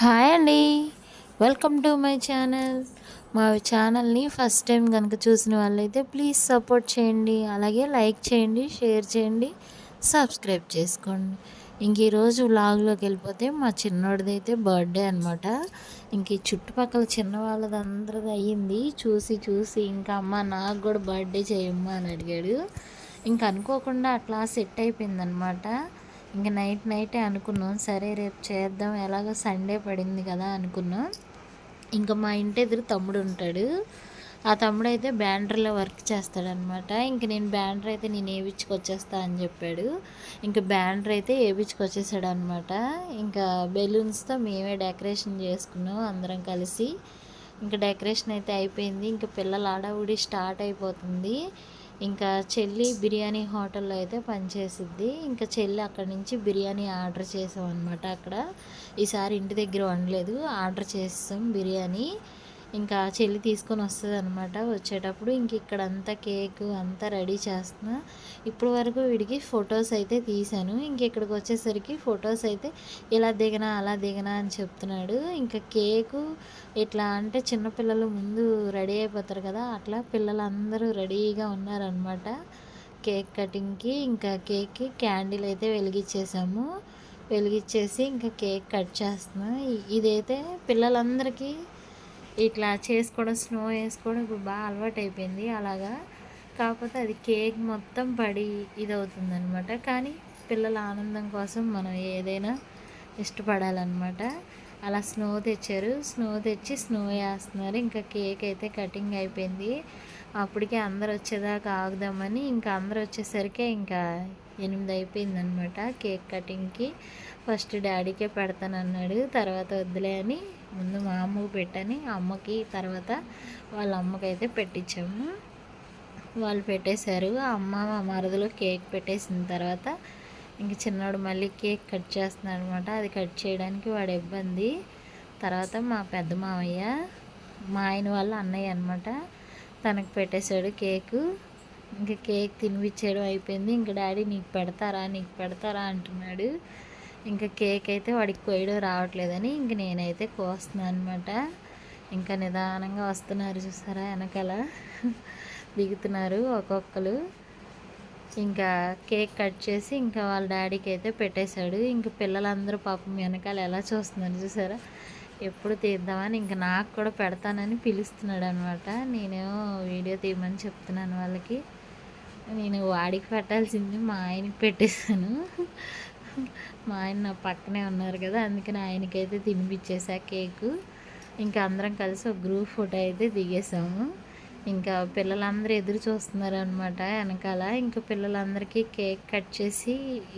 Hi అండి. Welcome to my channel మా ఛానల్ని ఫస్ట్ టైం కనుక చూసిన వాళ్ళైతే ప్లీజ్ సపోర్ట్ చేయండి అలాగే లైక్ చేయండి షేర్ చేయండి సబ్స్క్రైబ్ చేసుకోండి. ఇంక ఈరోజు వ్లాగ్లోకి వెళ్ళిపోతే మా చిన్నోడిది అయితే బర్త్డే అనమాట ఇంక ఈ చుట్టుపక్కల చిన్న వాళ్ళది అందరిది అయ్యింది. చూసి చూసి ఇంకా అమ్మ నాకు కూడా బర్త్డే చేయమ్మా అని అడిగాడు. ఇంక అనుకోకుండా అట్లా సెట్ అయిపోయిందనమాట ఇంక నైట్ నైటే అనుకున్నాం సరే రేపు చేద్దాం ఎలాగో సండే పడింది కదా అనుకున్నాం. ఇంకా మా ఇంటి ఎదురు తమ్ముడు ఉంటాడు. ఆ తమ్ముడు అయితే బ్యాండర్లో వర్క్ చేస్తాడనమాట. ఇంక నేను బ్యాండర్ అయితే నేను వేయించుకొచ్చేస్తా అని చెప్పాడు. ఇంకా బ్యాండర్ అయితే వేయించుకొచ్చేసాడు అనమాట ఇంకా బెలూన్స్తో మేమే డెకరేషన్ చేసుకున్నాం అందరం కలిసి. ఇంకా డెకరేషన్ అయితే అయిపోయింది. ఇంకా పిల్లల ఆడవుడి స్టార్ట్ అయిపోతుంది. ఇంకా చెల్లి బిర్యానీ హోటల్లో అయితే పనిచేసిద్ది. ఇంకా చెల్లి అక్కడి నుంచి బిర్యానీ ఆర్డర్ చేసాం అనమాట అక్కడ. ఈసారి ఇంటి దగ్గర వండలేదు. ఆర్డర్ చేస్తాం బిర్యానీ. ఇంకా చెల్లి తీసుకొని వస్తుంది అనమాట వచ్చేటప్పుడు ఇంక ఇక్కడ అంతా కేక్ అంతా రెడీ చేస్తున్నా. ఇప్పుడు వరకు వీడికి ఫొటోస్ అయితే తీశాను. ఇంక ఇక్కడికి వచ్చేసరికి ఫొటోస్ అయితే ఇలా దిగనా అలా దిగనా అని చెప్తున్నాడు. ఇంకా కేకు ఇట్లా అంటే చిన్నపిల్లలు ముందు రెడీ అయిపోతారు కదా అట్లా పిల్లలందరూ రెడీగా ఉన్నారనమాట కేక్ కటింగ్కి ఇంకా కేక్కి క్యాండిల్ అయితే వెలిగించేసాము వెలిగించేసి ఇంకా కేక్ కట్ చేస్తున్నా. ఇదైతే పిల్లలందరికీ ఇట్లా చేసుకోవడం స్నో వేసుకోవడం ఇప్పుడు బాగా అలవాటు అయిపోయింది అలాగా. కాకపోతే అది కేక్ మొత్తం పడి ఇది అవుతుందనమాట కానీ పిల్లల ఆనందం కోసం మనం ఏదైనా ఇష్టపడాలన్నమాట. అలా స్నో తెచ్చారు. స్నో తెచ్చి స్నో వేస్తున్నారు. ఇంకా కేక్ అయితే కటింగ్ అయిపోయింది. అప్పటికే అందరు వచ్చేదాకా ఆగుదామని ఇంకా అందరు వచ్చేసరికి ఇంకా ఎనిమిది అయిపోయిందనమాట కేక్ కటింగ్కి. ఫస్ట్ డాడీకే పెడతానన్నాడు తర్వాత వద్దులే అని. ముందు మా అమ్మకు పెట్టని అమ్మకి తర్వాత వాళ్ళ అమ్మకైతే పెట్టించాము వాళ్ళు పెట్టేశారు అమ్మ మా మరదలో కేక్ పెట్టేసిన తర్వాత ఇంక చిన్నవాడు మళ్ళీ కేక్ కట్ చేస్తున్నాడు అనమాట అది కట్ చేయడానికి వాడు ఇబ్బంది. తర్వాత మా పెద్ద మామయ్య మా ఆయన వాళ్ళ అన్నయ్య అనమాట తనకు పెట్టేశాడు కేకు. ఇంకా కేక్ తినిపించేయడం అయిపోయింది. ఇంకా డాడీ నీకు పెడతారా? నీకు పెడతారా? అంటున్నాడు. ఇంకా కేక్ అయితే వాడికి కోయడం రావట్లేదని ఇంక నేనైతే కోస్తున్నాను అనమాట ఇంకా నిదానంగా వస్తున్నారు చూసారా వెనకాల. దిగుతున్నారు ఒక్కొక్కరు. ఇంకా కేక్ కట్ చేసి ఇంకా వాళ్ళ డాడీకి అయితే పెట్టేశాడు. ఇంకా పిల్లలందరూ పాపం వెనకాల ఎలా చూస్తున్నారు చూసారా? ఎప్పుడు తీద్దామని ఇంకా నాకు కూడా పెడతానని పిలుస్తున్నాడు అనమాట నేనేమో వీడియో తీయమని చెప్తున్నాను వాళ్ళకి. నేను వాడికి పెట్టాల్సింది మా ఆయనకి పెట్టేశాను. మా ఆయన నా పక్కనే ఉన్నారు కదా అందుకని ఆయనకైతే తినిపించేసా కేకు. ఇంకా అందరం కలిసి ఒక గ్రూప్ ఫోటో అయితే దిగేసాము ఇంకా పిల్లలందరూ ఎదురు చూస్తున్నారు అనమాట వెనకాల. ఇంకా పిల్లలందరికీ కేక్ కట్ చేసి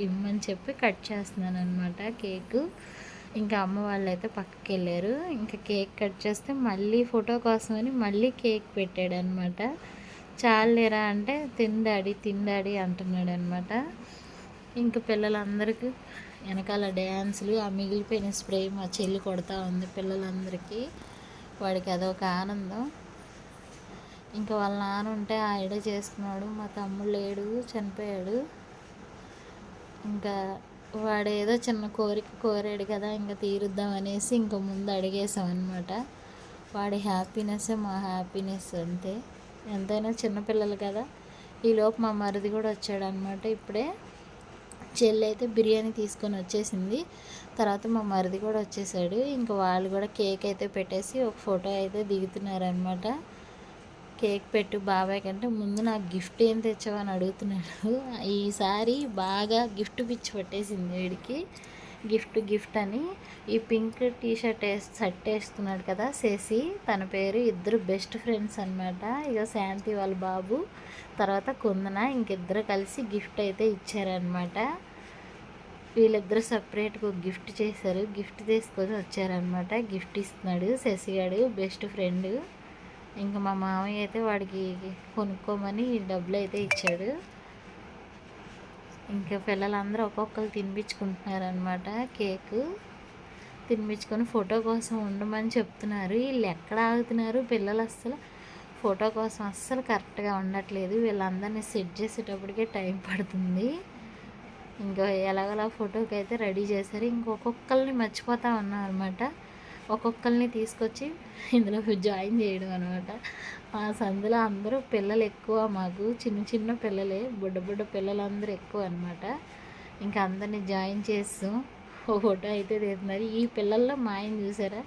ఇమ్మని చెప్పి కట్ చేస్తున్నాను అనమాట కేకు. ఇంకా అమ్మ వాళ్ళు అయితే పక్కకి వెళ్ళారు ఇంకా కేక్ కట్ చేస్తే మళ్ళీ ఫోటో కోసమని మళ్ళీ కేక్ పెట్టాడు అనమాట చాలేరా అంటే తిండాడి తిండాడి అంటున్నాడు అనమాట ఇంకా పిల్లలందరికీ వెనకాల డ్యాన్సులు ఆ మిగిలిపోయిన స్ప్రే మా చెల్లి కొడతా ఉంది పిల్లలందరికీ. వాడికి అదొక ఆనందం. ఇంకా వాళ్ళ నాన్న ఉంటే ఆవిడ చేసుకున్నాడు మా తమ్ముడు లేడు చనిపోయాడు. ఇంకా వాడు ఏదో చిన్న కోరిక కోరాడు కదా ఇంకా తీరుద్దాం అనేసి ఇంకా ముందు అడిగేసాం అనమాట వాడి హ్యాపీనెస్సే మా హ్యాపీనెస్ అంతే ఎంతైనా చిన్నపిల్లలు కదా. ఈలోపు మా మరిది కూడా వచ్చాడనమాట ఇప్పుడే. చెల్లి అయితే బిర్యానీ తీసుకొని వచ్చేసింది. తర్వాత మా మరిది కూడా వచ్చేసాడు. ఇంకా వాళ్ళు కూడా కేక్ అయితే పెట్టేసి ఒక ఫోటో అయితే దిగుతున్నారనమాట కేక్ పెట్టు బాబాయ్ కంటే ముందు నాకు గిఫ్ట్ ఏం తెచ్చావని అడుగుతున్నాడు. ఈసారి బాగా గిఫ్ట్ పిచ్చి పట్టేసింది వీడికి. గిఫ్ట్ గిఫ్ట్ అని ఈ పింక్ టీషర్ట్ వేసి షర్ట్ వేస్తున్నాడు కదా శశి. తన పేరు ఇద్దరు బెస్ట్ ఫ్రెండ్స్ అనమాట ఇక శాంతి వాళ్ళ బాబు తర్వాత కొందన ఇంకిద్దరు కలిసి గిఫ్ట్ అయితే ఇచ్చారనమాట వీళ్ళిద్దరు సపరేట్గా ఒక గిఫ్ట్ చేశారు. గిఫ్ట్ తీసుకొని వచ్చారనమాట గిఫ్ట్ ఇస్తున్నాడు శశిగాడు బెస్ట్ ఫ్రెండ్. ఇంకా మా మామయ్య అయితే వాడికి కొనుక్కోమని డబ్బులు అయితే ఇచ్చాడు. ఇంకా పిల్లలందరూ ఒక్కొక్కరు తినిపించుకుంటున్నారనమాట కేకు. తినిపించుకొని ఫోటో కోసం ఉండమని చెప్తున్నారు. వీళ్ళు ఎక్కడ ఆగుతున్నారు పిల్లలు అస్సలు? ఫోటో కోసం అస్సలు కరెక్ట్గా ఉండట్లేదు. వీళ్ళందరినీ సెట్ చేసేటప్పటికే టైం పడుతుంది. ఇంకా ఎలాగలా ఫోటోకి అయితే రెడీ చేశారు. ఇంకొకళ్ళని మర్చిపోతా ఉన్నాం అనమాట ఒక్కొక్కరిని తీసుకొచ్చి ఇందులో జాయిన్ చేయడం అనమాట మా సందులో అందరూ పిల్లలు ఎక్కువ మాకు చిన్న చిన్న పిల్లలే బుడ్డ బుడ్డ పిల్లలందరూ ఎక్కువ అనమాట ఇంకా అందరినీ జాయిన్ చేస్తాం ఓ ఫోటో అయితే తీస్తున్నారు. ఈ పిల్లల్లో మా ఆయన చూసారా?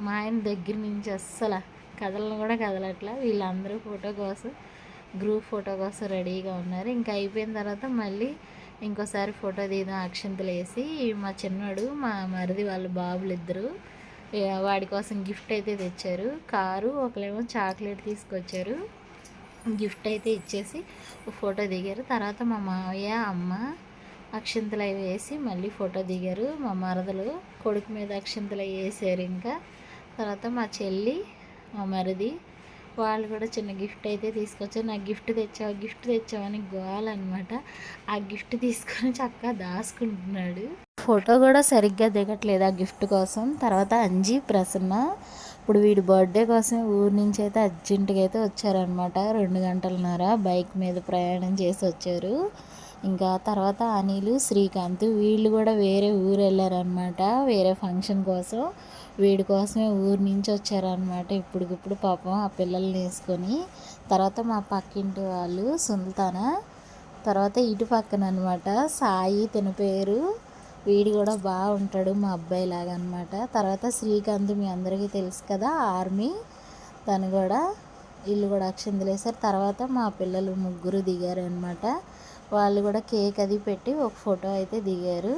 మా ఆయన దగ్గర నుంచి అస్సలు కథలను కూడా కదలట్లా. వీళ్ళందరూ ఫోటో కోసం గ్రూప్ ఫోటో కోసం రెడీగా ఉన్నారు. ఇంకా అయిపోయిన తర్వాత మళ్ళీ ఇంకోసారి ఫోటో తీద్దాం అక్షంతలు వేసి. మా చిన్నోడు మా మరిది వాళ్ళ బాబులు ఇద్దరు. వాడి కోసం గిఫ్ట్ అయితే తెచ్చారు. కారు ఒకలేమో చాక్లెట్ తీసుకొచ్చారు. గిఫ్ట్ అయితే ఇచ్చేసి ఫోటో దిగారు. తర్వాత మా మావయ్య అమ్మ అక్షింతలు అవి వేసి మళ్ళీ ఫోటో దిగారు. మా మరదలు కొడుకు మీద అక్షింతలు వేసారు ఇంకా. తర్వాత మా చెల్లి మా మరిది వాళ్ళు కూడా చిన్న గిఫ్ట్ అయితే తీసుకొచ్చారు. నాకు గిఫ్ట్ తెచ్చావు గిఫ్ట్ తెచ్చావని గోవాలన్నమాట ఆ గిఫ్ట్ తీసుకొని చక్కగా దాచుకుంటున్నాడు. ఫోటో కూడా సరిగ్గా దిగట్లేదు ఆ గిఫ్ట్ కోసం. తర్వాత అంజి ప్రసన్న ఇప్పుడు వీడి బర్త్డే కోసం ఊరి నుంచి అయితే అర్జెంటుగా అయితే వచ్చారనమాట రెండు గంటలన్నర బైక్ మీద ప్రయాణం చేసి వచ్చారు. ఇంకా తర్వాత అనిలు శ్రీకాంత్ వీళ్ళు కూడా వేరే ఊరు వెళ్ళారనమాట వేరే ఫంక్షన్ కోసం. వీడి కోసమే ఊరి నుంచి వచ్చారనమాట ఇప్పటికిప్పుడు పాపం ఆ పిల్లల్ని వేసుకొని. తర్వాత మా పక్కింటి వాళ్ళు సుల్తాన తర్వాత ఇటు పక్కన అనమాట సాయి తిన పేరు. వీడి కూడా బాగుంటాడు మా అబ్బాయి లాగా అనమాట తర్వాత శ్రీకాంత్ మీ అందరికీ తెలుసు కదా ఆర్మీ. తను కూడా ఇల్లు కూడా అక్షంతలేశారు. తర్వాత మా పిల్లలు ముగ్గురు దిగారు అనమాట వాళ్ళు కూడా కేక్ అది పెట్టి ఒక ఫోటో అయితే దిగారు.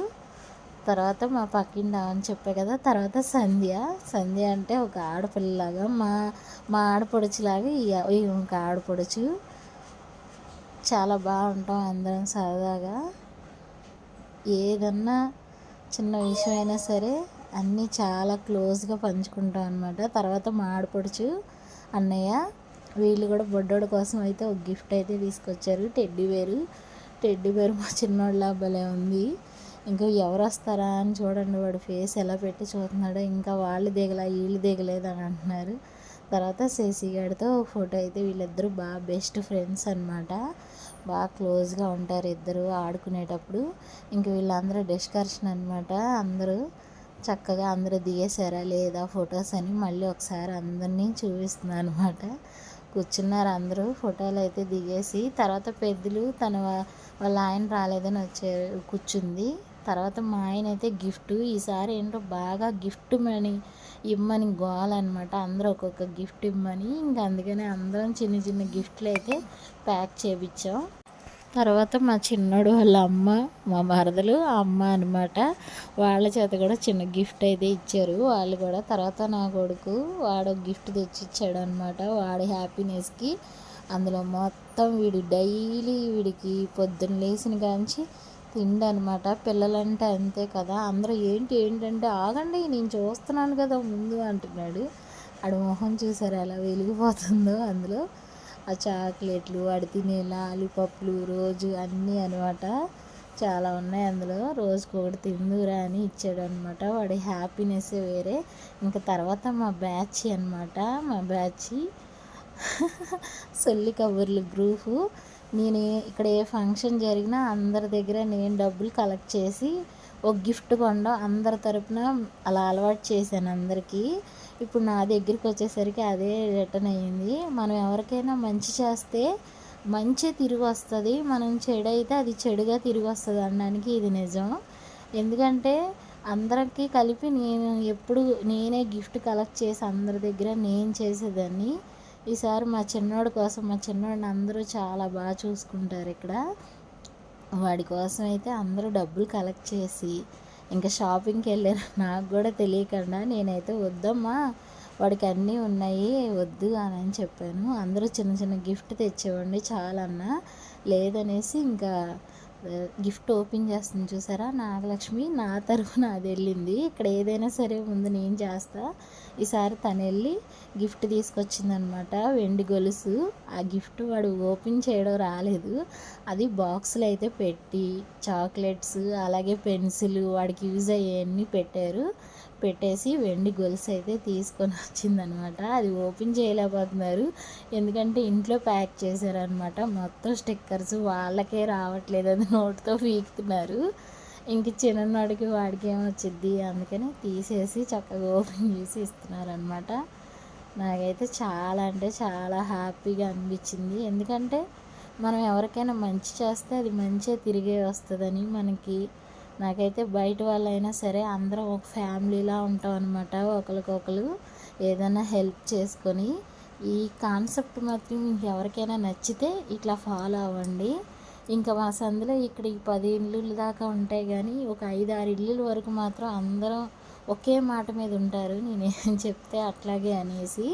తర్వాత మా పక్కింటి అని చెప్పే కదా తర్వాత సంధ్య. సంధ్య అంటే ఒక ఆడపిల్లలాగా మా మా ఆడపడుచులాగా ఇంకా ఆడపడుచు. చాలా బాగుంటాం అందరం సరదాగా. ఏదన్నా చిన్న విషయం అయినా సరే అన్నీ చాలా క్లోజ్గా పంచుకుంటాం అనమాట తర్వాత మా ఆడపడుచు అన్నయ్య వీళ్ళు కూడా బొడ్డోడు కోసం అయితే ఒక గిఫ్ట్ అయితే తీసుకొచ్చారు. టెడ్డీ వేరు టెడ్డీ వేరు మా చిన్నోళ్ళ భలే ఉంది. ఇంకా ఎవరు వస్తారా అని చూడండి వాడు ఫేస్ ఎలా పెట్టి చూస్తున్నాడో ఇంకా వాళ్ళు దిగలా వీళ్ళు దిగలేదు అని అంటున్నారు. తర్వాత శశి గారితో ఫోటో అయితే వీళ్ళిద్దరూ బాగా బెస్ట్ ఫ్రెండ్స్ అనమాట బాగా క్లోజ్గా ఉంటారు ఇద్దరు ఆడుకునేటప్పుడు. ఇంక వీళ్ళందరూ డిస్కర్షన్ అనమాట అందరూ చక్కగా అందరూ దిగేశారా లేదా ఫొటోస్ అని మళ్ళీ ఒకసారి అందరినీ చూపిస్తుంది అనమాట కూర్చున్నారు అందరూ ఫోటోలు అయితే దిగేసి. తర్వాత పెద్దలు తన వాళ్ళ ఆయన రాలేదని వచ్చే కూర్చుంది. తర్వాత మా ఆయన అయితే గిఫ్ట్ ఈసారి ఏంటో బాగా గిఫ్ట్ మనీ ఇమ్మని గోవాలన్నమాట అందరూ ఒక్కొక్క గిఫ్ట్ ఇమ్మని. ఇంకా అందుకనే అందరం చిన్న చిన్న గిఫ్ట్లు అయితే ప్యాక్ చేయించాం తర్వాత మా చిన్నోడు వాళ్ళ అమ్మ మా మరదలు ఆ అమ్మ అనమాట వాళ్ళ చేత కూడా చిన్న గిఫ్ట్ అయితే ఇచ్చారు. వాళ్ళు కూడా తర్వాత నా కొడుకు వాడు గిఫ్ట్ తెచ్చి ఇచ్చాడు అనమాట వాడి హ్యాపీనెస్కి అందులో మొత్తం వీడు డైలీ వీడికి పొద్దున్న లేచిన కాంచి తిండి అనమాట పిల్లలంటే అంతే కదా. అందరూ ఏంటి ఏంటంటే ఆగండి నేను చూస్తున్నాను కదా ముందు అంటున్నాడు. ఆడు మొహం చూసారు ఎలా వెలిగిపోతుందో అందులో. ఆ చాక్లెట్లు వాడు తినే లాలీపప్పులు రోజు అన్నీ అనమాట. చాలా ఉన్నాయి అందులో. రోజుకి ఒకటి తిందురా అని ఇచ్చాడు అనమాట వాడి హ్యాపీనెస్ వేరే. ఇంకా తర్వాత మా బ్యాచ్ అనమాట. మా బ్యాచ్ సొల్లి కబుర్లు గ్రూపు నేను ఇక్కడ ఏ ఫంక్షన్ జరిగినా అందరి దగ్గర నేను డబ్బులు కలెక్ట్ చేసి ఒక గిఫ్ట్ కొండం అందరి తరపున అలా అలవాటు చేశాను అందరికీ. ఇప్పుడు నా దగ్గరికి వచ్చేసరికి అదే రిటర్న్ అయ్యింది. మనం ఎవరికైనా మంచి చేస్తే మంచి తిరిగి వస్తుంది. మనం చెడు అయితే అది చెడుగా తిరిగి వస్తుంది అనడానికి ఇది నిజం. ఎందుకంటే అందరికీ కలిపి నేను ఎప్పుడు నేనే గిఫ్ట్ కలెక్ట్ చేసి అందరి దగ్గర నేను చేసేదాన్ని. ఈసారి మా చిన్నోడి కోసం మా చిన్నోడిని అందరూ చాలా బాగా చూసుకుంటారు ఇక్కడ. వాడి కోసం అయితే అందరూ డబ్బులు కలెక్ట్ చేసి ఇంకా షాపింగ్కి వెళ్ళారు నాకు కూడా తెలియకుండా నేనైతే వద్దమ్మా వాడికి అన్నీ ఉన్నాయి వద్దు అని అని చెప్పాను. అందరూ చిన్న చిన్న గిఫ్ట్ తెచ్చేవండి చాలన్నా లేదనేసి ఇంకా గిఫ్ట్ ఓపెన్ చేస్తుంది చూసారా? నాగలక్ష్మి నా తరఫున అది వెళ్ళింది. ఇక్కడ ఏదైనా సరే ముందు నేను చేస్తా. ఈసారి తను వెళ్ళి గిఫ్ట్ తీసుకొచ్చిందనమాట. వెండి గొలుసు. ఆ గిఫ్ట్ వాడు ఓపెన్ చేయడం రాలేదు. అది బాక్స్లో అయితే పెట్టి చాక్లెట్స్ అలాగే పెన్సిల్ వాడికి యూజ్ అయ్యేవన్నీ పెట్టారు. పెట్టేసి వెండి గొలుసు అయితే తీసుకొని వచ్చిందనమాట. అది ఓపెన్ చేయలేకపోతున్నారు. ఎందుకంటే ఇంట్లో ప్యాక్ చేశారనమాట. మొత్తం స్టిక్కర్స్ వాళ్ళకే రావట్లేదు అది నోట్తో పీకుతున్నారు. ఇంక చిన్ననాడికి వాడికి ఏమొచ్చిద్ది అందుకని తీసేసి చక్కగా ఓపెన్ చేసి ఇస్తున్నారనమాట. నాకైతే చాలా అంటే చాలా హ్యాపీగా అనిపించింది. ఎందుకంటే మనం ఎవరికైనా మంచి చేస్తే అది మంచిగా తిరిగే వస్తుందని మనకి నాకైతే బయట వాళ్ళైనా సరే అందరం ఒక ఫ్యామిలీలా ఉంటాం అనమాట ఒకరికొకరు ఏదైనా హెల్ప్ చేసుకొని ఈ కాన్సెప్ట్ మాత్రం మీకు ఎవరికైనా నచ్చితే ఇట్లా ఫాలో అవ్వండి. ఇంకా మా సందులో ఇక్కడ ఈ పది ఇల్లులు దాకా ఉంటాయి కానీ ఒక ఐదు ఆరు ఇల్లుల వరకు మాత్రం అందరం ఒకే మాట మీద ఉంటారు. నేనేం చెప్తే అట్లాగే అనేసి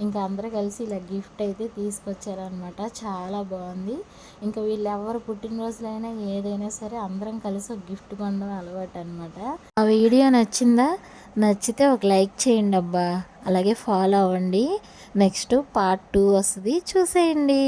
ఇంకా అందరూ కలిసి ఇలా గిఫ్ట్ అయితే తీసుకొచ్చారనమాట చాలా బాగుంది. ఇంకా వీళ్ళు ఎవరు పుట్టినరోజులైనా ఏదైనా సరే అందరం కలిసి ఒక గిఫ్ట్ కొనడం అలవాటు అనమాట ఆ వీడియో నచ్చిందా? నచ్చితే ఒక లైక్ చేయండి అబ్బా. అలాగే ఫాలో అవ్వండి. నెక్స్ట్ పార్ట్ టూ వస్తుంది. చూసేయండి.